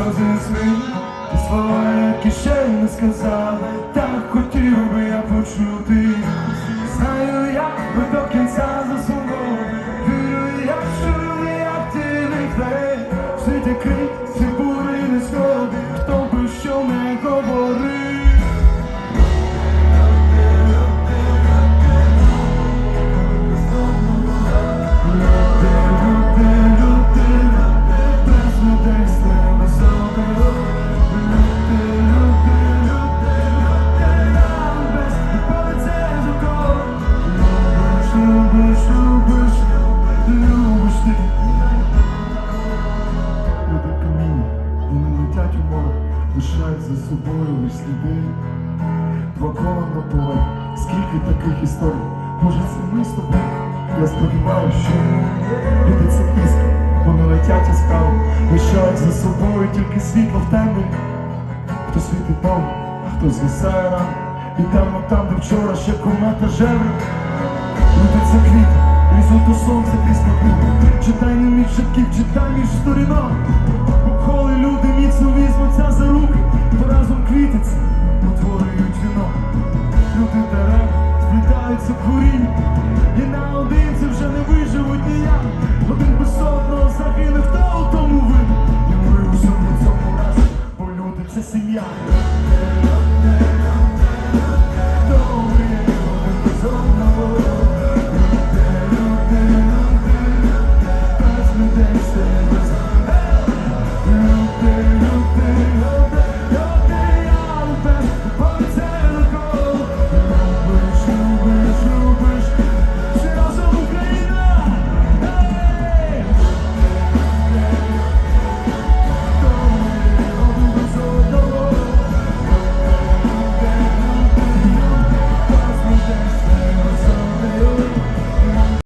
сльози і слова, які ще не сказав, так хотів би я почути. Знаю, я би до кінця засумував, вірю, я що як ти ніхто. Всі ті Любиш, любиш, любиш, ти. Люди каміння, вони летять у море, лишають за собою лиш сліди. Два кола на поле, скільки таких історій, може це ми з тобою? Я сподіваюся, що люди це іскри, вони летять яскраво, лишають за собою тільки світло в темряві. Хто світить дом, хто звисає рано, і там, де вчора ще комета жеврів. Люди це квіти, лізуть до сонця крізь папір. Читай не між шитків, читай між сторінок. Коли люди міцно візьмуться за руки, то разом квітиться, утворюють вінок. Люди дерева сплітаються корінь, і наодинці вже не виживуть ніяк. Один без одного загине, хто у тому винен? І ми у всьому цьому разом, бо люди це сім'я.